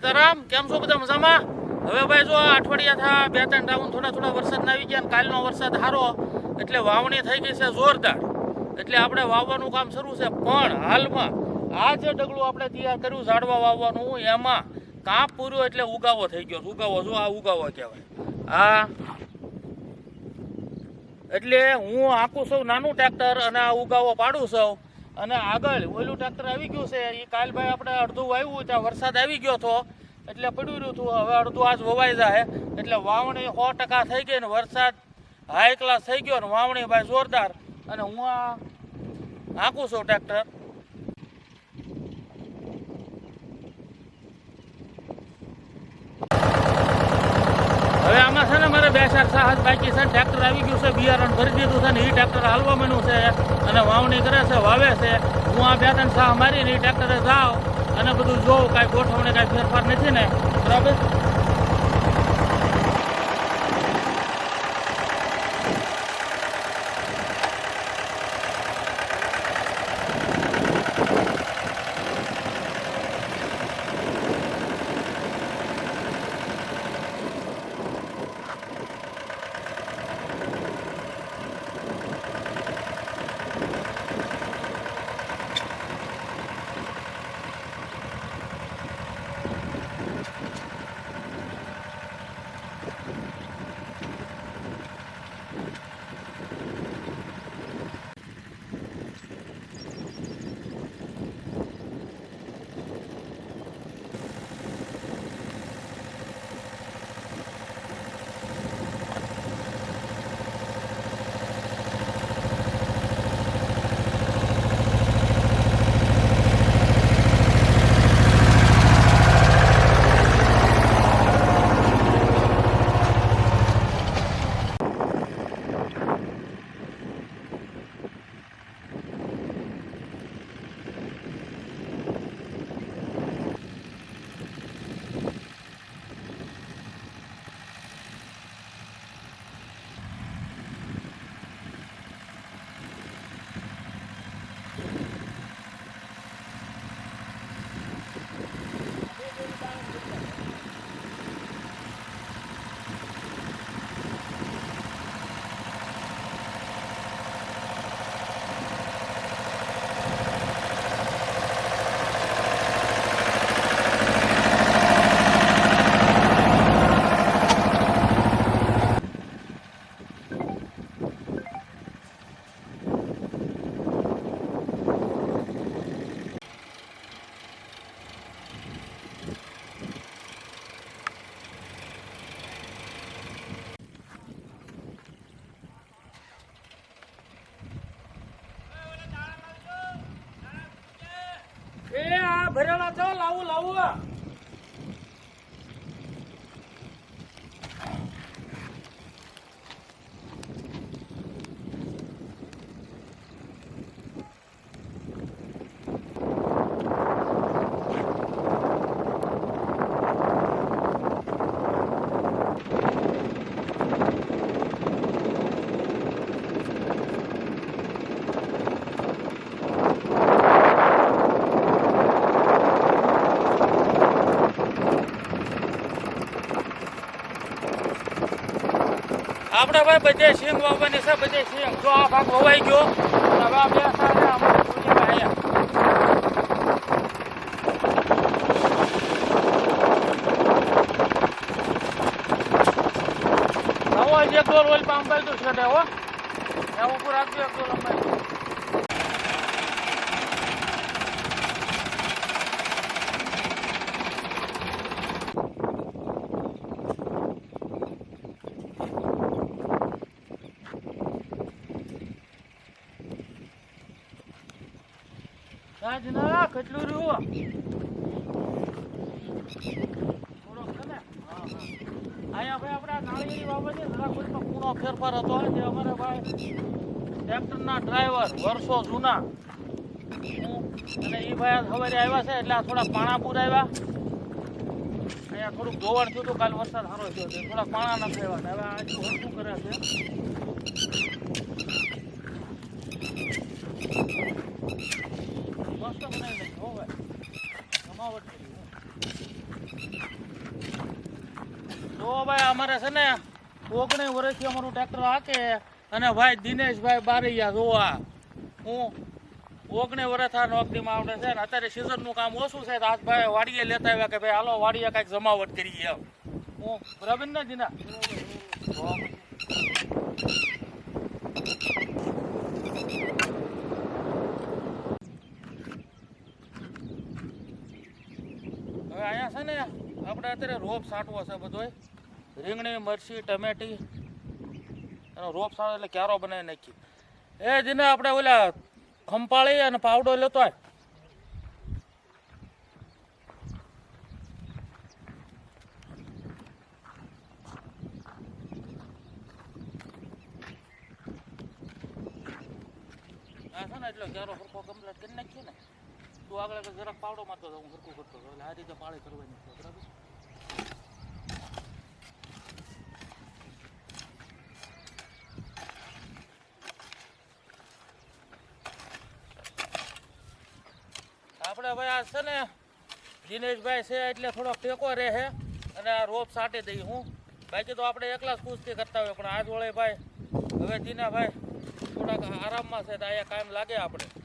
સીતારામ, કેમ છો બધા મજામાં? હવે ભાઈ જો અઠવાડિયા થા, બે ત્રણ રાઉન્ડ થોડા થોડા વરસાદ આવી ગયા કાલનો વરસાદ સારો એટલે વાવણી થઈ ગઈ છે જોરદાર. એટલે આપણે વાવવાનું કામ શરૂ છે, પણ હાલમાં આ જે ડગલું આપણે તૈયાર કર્યું ઝાડવા વાવવાનું, એમાં કાપ પૂર્યો એટલે ઉગાવો થઈ ગયો ઉગાવો, જો આ ઉગાવો કહેવાય. આ એટલે હું આખું સૌ નાનું ટ્રેક્ટર અને આ ઉગાવો પાડું સૌ અને આગળ ઓલું ટ્રેક્ટર આવી ગયું છે એ કાલ ભાઈ આપણે અડધું વાવ્યું ત્યાં વરસાદ આવી ગયો હતો, એટલે પડ્યું રહ્યું હતું, હવે અડધું આજ વવાઈ જાય. એટલે વાવણી સો ટકા થઈ ગઈ ને વરસાદ હાઈ ક્લાસ થઈ ગયો ને વાવણી ભાઈ જોરદાર. અને હું આ હાંકું છું ટ્રેક્ટર. હવે છે ને મારે બે ચાર સાહસ બાકી છે ટ્રેક્ટર આવી ગયું છે, બિયારણ ભરી દીધું છે ને એ ટ્રેક્ટર હાલવા માંડ્યું છે અને વાવણી કરે છે, વાવે છે. હું આ બે ત્રણ સાહ મારીને એ ટ્રેક્ટરે જાઉં અને બધું જોઉં, કાંઈ ગોઠવણી, કાંઈ ફેરફાર નથી ને. બરાબર? ભરેલા છો? લાવું લાવું આપણે ભાઈ બધે સિંગ વાવવાની છે, બધે સિંગ જો આ ભાગ વવાઈ ગયો હવે આ અમારે અહીંયા એક દોર ઓલ પામ તો છે હો એવું પૂરા એક દોર અંબાઈ રાજ ના કેટલું રહ્યું થોડોક છે ને. અહીંયા ભાઈ આપણે નાળિયેરી બાબતે કોઈનો ખૂણો ફેરફાર હતો જે અમારા ભાઈ ટ્રેક્ટરના ડ્રાઈવર વર્ષો જૂના. અને એ ભાઈ સવારે આવ્યા છે, એટલે થોડા પાણા પુરાવ્યા અહીંયા થોડુંક ધોવાણ થયું હતું, કાલ વરસાદ સારો થયો છે, થોડા પાણા નથી આવ્યા હવે આજે શું કરે છે મસ્ત બનાવી નાખ્યો હો ભાઈ જમાવટ કરી હો. જો ભાઈ અમારે છે ને વર્ષથી અમારું ટ્રેક્ટર હાકે અને ભાઈ દિનેશભાઈ બારૈયા જોવા. હું ઓગણીસ વર્ષ આ નોકરીમાં આવડે છે ને અત્યારે સિઝનનું કામ ઓછું છે આજ ભાઈ વાડીએ લેતા આવ્યા કે ભાઈ હાલો વાડીએ કાંઈક જમાવટ કરીએ એમ. હું બરાબર જીના. હવે અહીંયા છે ને, આપણે અત્યારે રોપ સાંટવો છે બધોય. રીંગણી, મરચી, ટમેટી. એનો રોપ સારો એટલે ક્યારો બનાવી નાખી. એ જેને આપણે ઓલા ખંપાળી અને પાવડો લેતો હોય. એટલો ક્યારો સરખો કમ્પ્લીટ કરી નાખીએ ને. તું આગળ જરાક પાવડો મારતો હતો હું સરખું કરતો એટલે આ રીતે પાળી કરવાની બરાબર? ભાઈ આ છે ને, દિનેશભાઈ છે એટલે થોડોક ટેકો રહે અને આ રોપ સાટી દઈ હું. બાકી તો આપણે એકલા જ કુસ્તી કરતા હોય, પણ આજ વળે ભાઈ, હવે દિનાભાઈ થોડાક આરામમાં છે, તો અહીંયા કાયમ લાગે આપણે.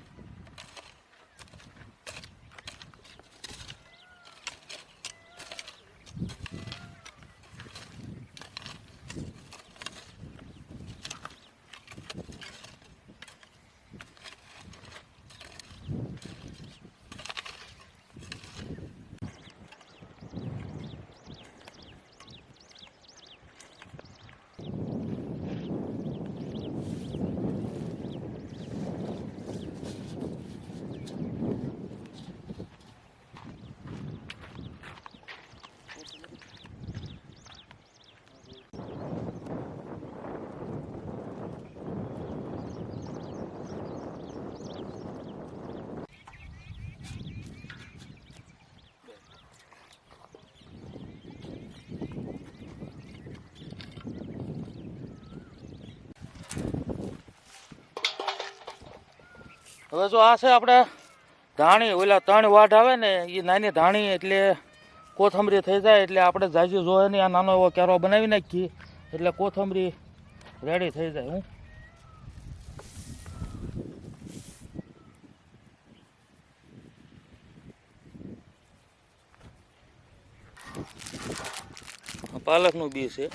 હવે જો આ છે આપણે ધાણી, ઓલા ત્રણ વાઢ આવે ને એ નાની ધાણી એટલે કોથમરી થઈ જાય એટલે આપણે જાજી જોઈએ નહીં આ નાનો એવો કેરો બનાવી નાખીએ એટલે કોથમરી રેડી થઈ જાય, હું. પાલકનું બી છે.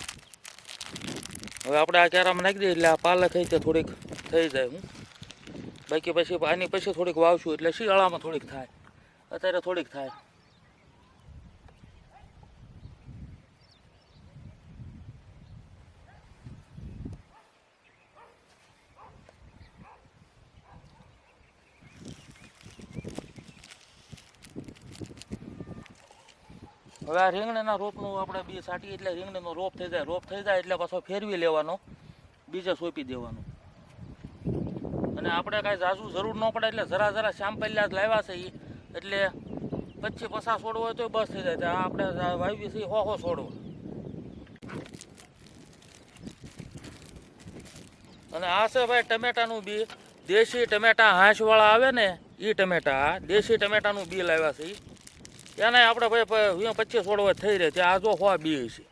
હવે આપણે આ કેરામાં નાખી દઈએ એટલે આ પાલક થઈ તે થોડીક થઈ જાય, હું. બાકી પછી આની પછી થોડીક વાવશું એટલે શિયાળામાં થોડીક થાય. અત્યારે થોડીક થાય. હવે આ રીંગણીના રોપનું આપણે બી સાટીએ એટલે રીંગણીનો રોપ થઈ જાય. રોપ થઈ જાય એટલે પાછો ફેરવી લેવાનો. બીજે સોંપી દેવાનો. અને આપણે કાંઈ ઝાઝુ જરૂર ન પડે એટલે જરા જરા શામપલ્યા જ લાવ્યા છે એટલે પછી પસાર છોડવો હોય તો બસ થઈ જાય. આપણે વાવીએ છીએ હો હો છોડવો. અને આ છે ભાઈ ટમેટાનું બી. દેશી ટમેટા હાંસવાળા આવે ને એ ટમેટા. દેશી ટમેટાનું બી લાવ્યા છે એને આપણે ભાઈ પચીસ છોડવા થઈ રહે. ત્યાં આ જો હો બી છે.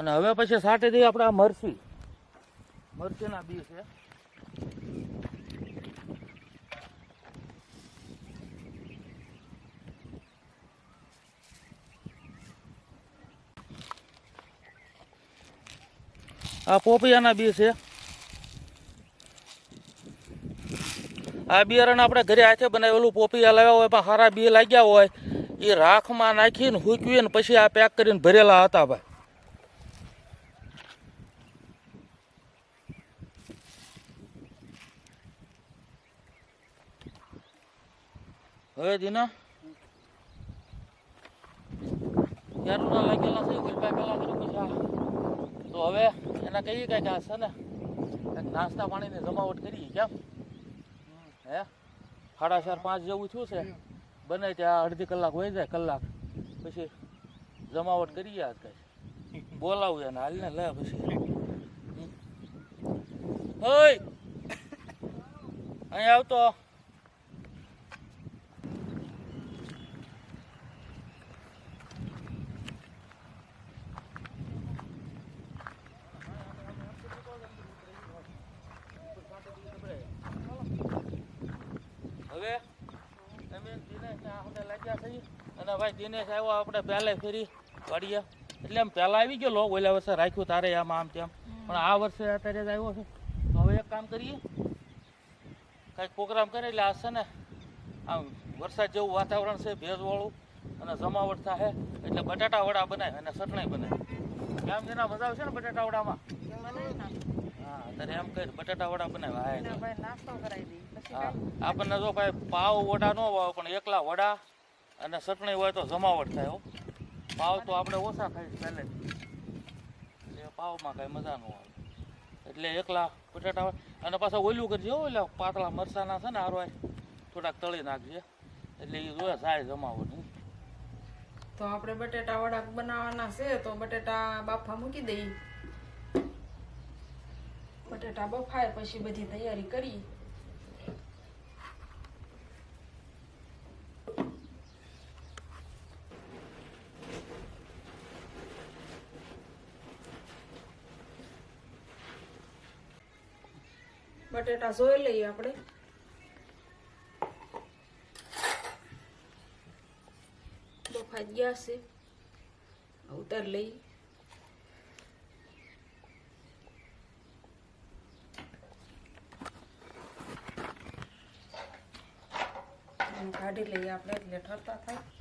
અને હવે પછી સાટી દઈએ આપણે આ મરચી મરચીના બી છે. આ પોપિયાના બી છે. આ બિયારણ આપણે ઘરે હાથે બનાવેલું પોપિયા લાવ્યા હોય, પણ સારા બી લાગ્યા હોય. એ રાખમાં નાખીને હૂકવીને પછી આ પેક કરીને ભરેલા હતા ભાઈ. હવે દીના? ક્યારના લાગેલા છે? ગુલભાઈ પેલા કર્યું પછી તો હવે એના કહીએ કઈ આ છે ને? નાસ્તા પાણીની જમાવટ કરીએ, કેમ? હે? સાડા ચાર પાંચ જેવું થયું છે. બને ત્યાં અડધી કલાક હોય જાય, કલાક. પછી જમાવટ કરીએ આજ કાંઈ. બોલાવું એને હાલને લે પછી. અહીં આવતો હવે અમે લાગ્યા છીએ અને ભાઈ દિનેશ આવ્યો આપણે પહેલે ફેરી વાડીએ એટલે એમ પહેલાં આવી ગયેલો ઓલા વર્ષે રાખ્યું તારે આમ આમ તેમ. પણ આ વર્ષે અત્યારે જ આવ્યો છે. તો હવે એક કામ કરીએ. કાંઈક પ્રોગ્રામ કરે એટલે આ છે ને આમ વરસાદ જેવું વાતાવરણ છે ભેજવાળું અને જમાવટ થાય. એટલે બટાટા વડા બનાવે અને ચટણી બનાવે કેમ જેના મજા આવશે ને બટાટા વડામાં? હા ત્યારે એમ કહે બટાટા વડા બનાવે હા. નાસ્તો કરાવી દઈ પછી હા આપણને જો ભાઈ પાવ વડા ન હોય પણ એકલા વડા અને ચટણી હોય તો જમાવટ થાય પાવ તો આપણે ઓછા ખાઈ પહેલે. એટલે પાવમાં કાંઈ મજા ન આવે. એટલે એકલા બટાટા અને પાછા ઓલું કરજે એટલે પાતળા મરસાના છે ને આરવાય થોડાક તળી નાખજે. એટલે એ જોયે સારી જમાવટ, હં. તો આપણે બટેટા વડા બનાવવાના છે, તો બટેટા બાફા મૂકી દઈ બટેટા બફાય, પછી બધી તૈયારી કરી બટેટા જોઈ લઈએ આપણે. બફાઈ ગયા છે. ઉતાર લઈ. કાઢી લઈએ આપણે એટલે ઠરતા થાય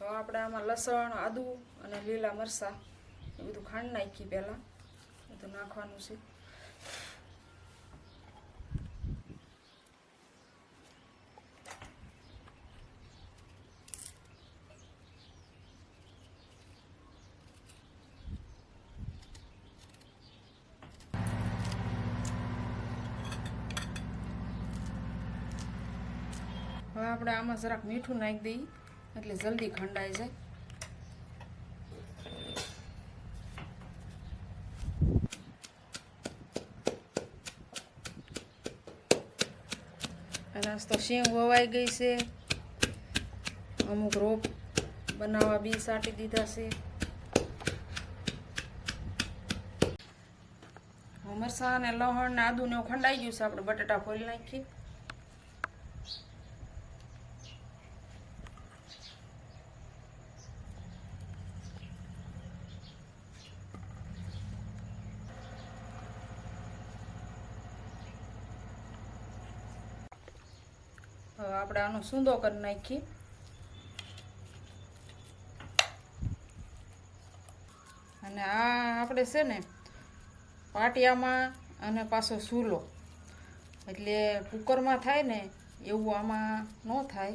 તો આપણે આમાં લસણ, આદું અને લીલા મરચાં એ બધું ખાંડ નાખી પહેલાં. બધું નાખવાનું છે. હવે આપણે આમાં જરાક મીઠું નાખી દઈએ. એટલે જલ્દી ખંડાઈ જાય. અનાજ તો શેંગ વવાઈ ગઈ છે. અમુક રોપ બનાવવા બી સાટી દીધા છે. મરસા અને લહણ ને આદુ ને ખંડાઈ ગયું છે. આપણે બટાટા ફોલી નાખીએ. હવે આપણે આનો સૂંદો કરી નાખીએ. અને આ આપણે છે ને પાટિયામાં અને પાછો સૂલો એટલે કુકરમાં થાય ને એવું આમાં ન થાય.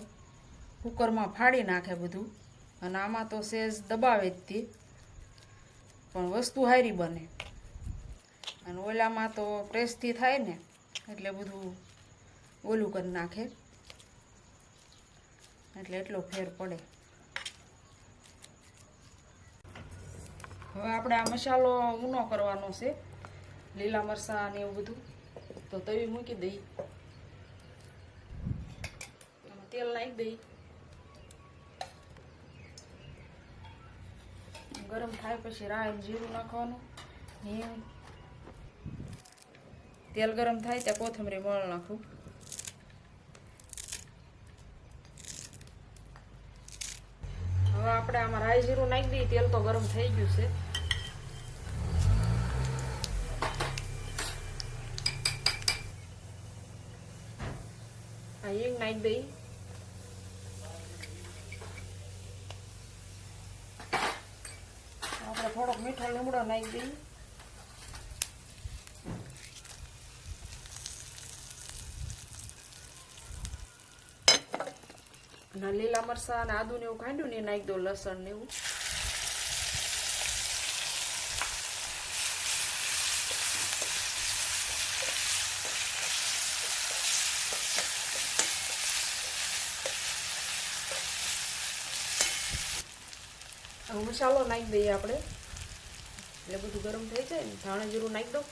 કુકરમાં ફાડી નાખે બધું. અને આમાં તો સેજ દબાવે જ તે. પણ વસ્તુ હારી બને. અને ઓલામાં તો પ્રેસથી થાય ને એટલે બધું ઓલું કરી નાખે. એટલે એટલો ફેર પડે. હવે આપણે આ મસાલો ઊનો કરવાનો છે, લીલા મરચાં ને એવું બધું. તો તવી મૂકી દઈ. તેલ નાખી દઈ. ગરમ થાય પછી રાય જીરું નાખવાનું તેલ ગરમ થાય ત્યાં કોથમરી મળ નાખું. હવે આપણે આમાં રાઈ જીરું નાખી દઈએ, તેલ તો ગરમ થઈ ગયું છે. આ હિંગ નાખી દઈ આપણે થોડોક મીઠો લીમડો નાખી દઈએ. ના, લીલા મરચાં અને આદું ને એવું કાઢ્યું ને નાખી દો લસણ ને એવું. મસાલો નાખી દઈએ આપણે. એટલે બધું ગરમ થઈ જાય ને, ધાણા જીરું નાખી દઉં.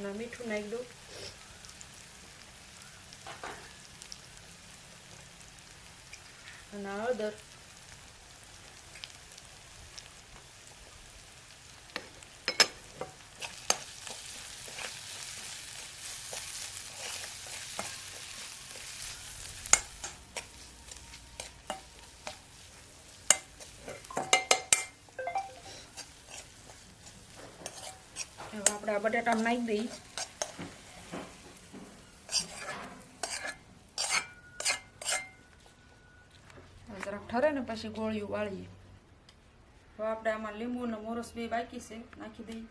અને મીઠું નાખી દઉં. અને હળદર આ બટાટા નાખી દઈએ જરાક ઠરે ને પછી ગોળીઓ વાળીએ. હવે આપણે આમાં લીંબુ ને મોરસ બે બાકી છે, નાખી દઈએ.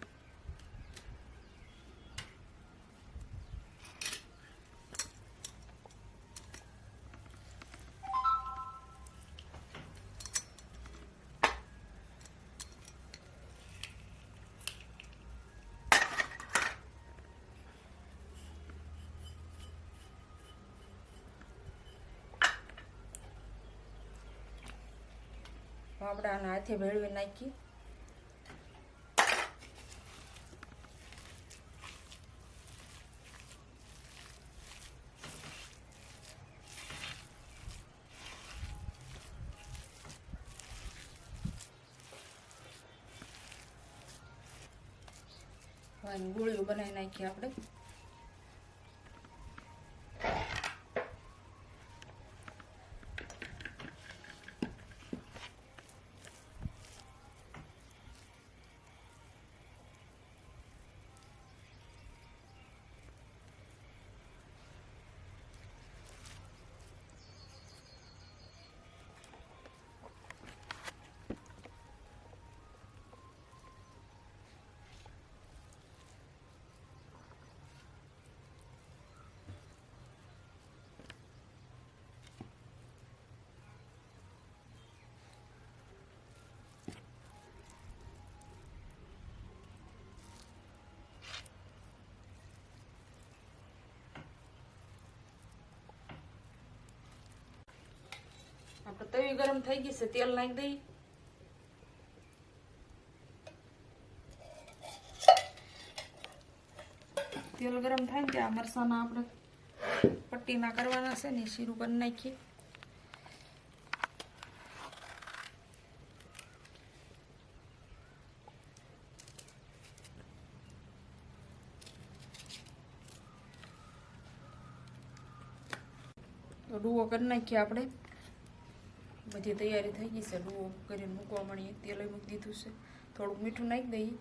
હવે આપણે આના હાથે ભેળવી હવે ગોળીઓ બનાવી નાખીએ આપણે. આપણે તવી ગરમ થઈ ગઈ છે તેલ નાખી દઈ તેલ ગરમ થાય ને ત્યાં મરસાના આપણે પટ્ટીના કરવાના છે ને શીરું કરી નાખીએ તો ડુઓ કરી નાખીએ આપણે બધી તૈયારી થઈ ગઈ છે. ડુઓ કરીને મૂકવા મળીએ. તેલ મૂકી દીધું છે. થોડુંક મીઠું નાખી દઈએ.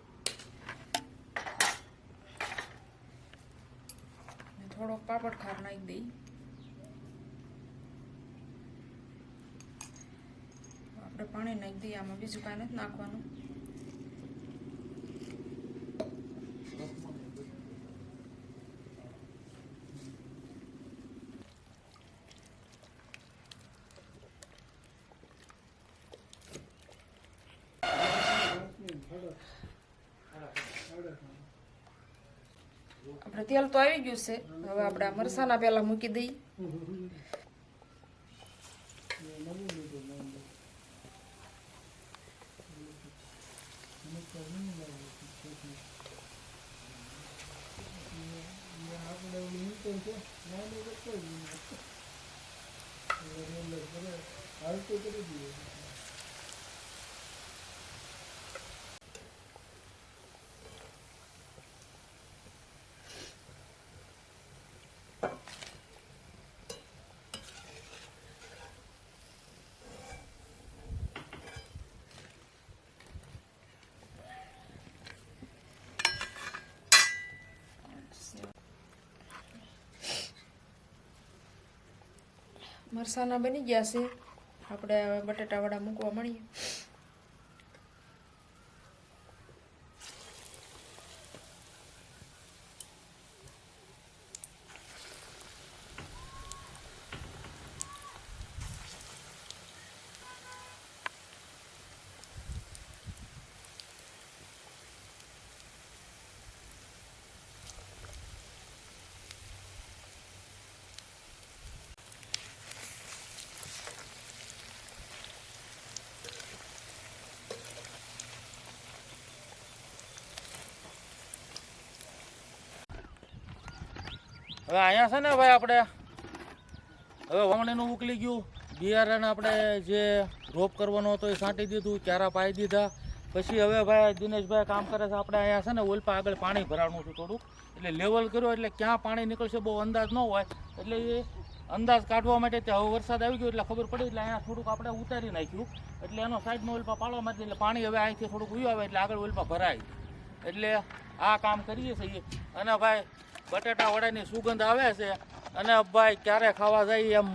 થોડોક પાપડ ખાર નાખી દઈએ. આપણે પાણી નાખી દઈએ. આમાં બીજું કાંઈ નથી નાખવાનું. તેલ તો આવી ગયું છે હવે આપણે આ મરસાના પહેલા મૂકી દઈએ મરસાના બની ગયા છે. આપણે હવે બટાટા વડા મૂકવા મળીએ. હવે અહીંયા છે ને ભાઈ આપણે. હવે વાવણીનું ઉકલી ગયું. બિયારણ આપણે જે રોપ કરવાનો હતો એ છાંટી દીધું, ક્યારા પાઈ દીધા. પછી હવે ભાઈ દિનેશભાઈ કામ કરે છે, આપણે અહીંયા છે ને ઓલપા આગળ પાણી ભરાવાનું છે થોડુંક. એટલે લેવલ કર્યો એટલે ક્યાં પાણી નીકળશે બહુ અંદાજ ન હોય. એટલે એ અંદાજ કાઢવા માટે ત્યાં હવે વરસાદ આવી ગયો એટલે ખબર પડી એટલે અહીંયા થોડુંક આપણે ઉતારી નાખ્યું. એટલે એનો સાઈડમાં ઓલપા પાડવા માટે એટલે પાણી હવે અહીંથી થોડુંક ઉયું આવે એટલે આગળ ઓલપા ભરાય. એટલે આ કામ કરીએ છીએ. અને ભાઈ બટાટા વડાની સુગંધ આવે છે. અને ભાઈ, ક્યારે ખાવા જાય એમ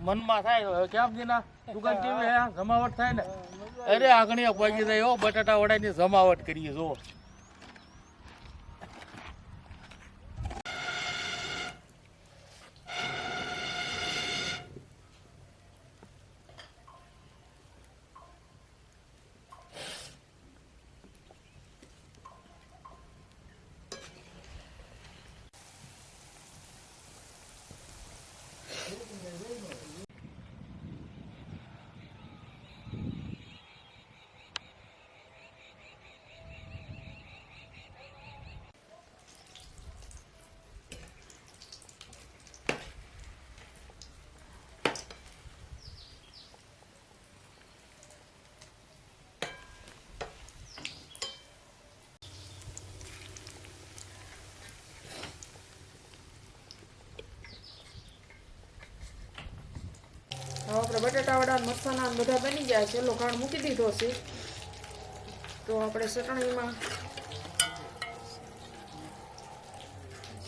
મનમાં થાય. કેમ જીના? સુગંધ કેવી હે જમાવટ થાય ને. અરે આગળ પહોંચી જાય હો. બટાટા વડાની જમાવટ કરીએ જો બટાટાવાળા મરસાના બધા બની ગયા છે. લોખાણ મૂકી દીધો છે. તો આપણે ચટણીમાં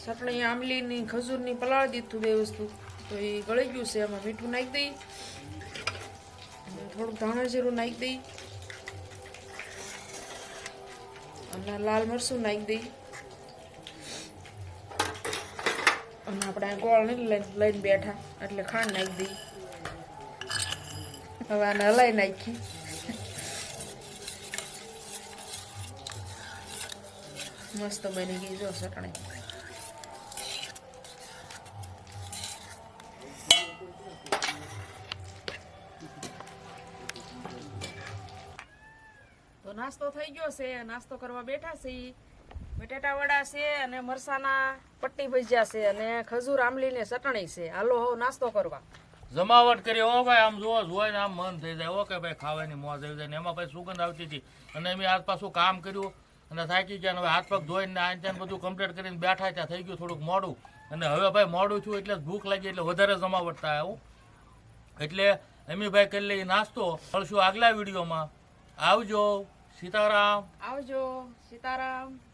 ચટણી આંબલીની ખજૂરની પલાળી દીધું બે વસ્તુ. તો એ ગળી ગયું છે. એમાં મીઠું નાખી દઈ. થોડુંક ધાણા જીરું નાખી દઈ. અને લાલ મરચું નાખી દઈ. અને આપણે ગોળ નહીં લઈને બેઠા. એટલે ખાંડ નાખી દઈ. હવે આને નાખી મસ્ત બની ગઈ જો ચટણી તો નાસ્તો થઈ ગયો છે, નાસ્તો કરવા બેઠા છે. બટેટા વડા છે અને મરસાના પટ્ટી ભજીયા છે અને ખજૂર આંબલીને ચટણી છે. હાલો હો, નાસ્તો કરવા. જમાવટ કરી, ઓ ભાઈ, આમ જોવો જોઈ ને આમ મન થઈ જાય. ઓકે ભાઈ, ખાવાની મોજ આવી જાય. ને એમાં ભાઈ સુગંધ આવતી હતી. અને એમ આજ પાછું કામ કર્યું અને થાકી ગયા. હવે હાથ પગ ધોઈને આ બધું કમ્પ્લીટ કરીને બેઠા ત્યાં થઈ ગયું થોડુંક મોડું. અને હવે ભાઈ, મોડું થયું એટલે ભૂખ લાગી, એટલે વધારે જમાવટ થાય આવું. એટલે અમીભાઈ કરી લઈ નાસ્તો મળશું આગલા વિડીયોમાં. આવજો, સીતારામ. આવજો, સીતારામ.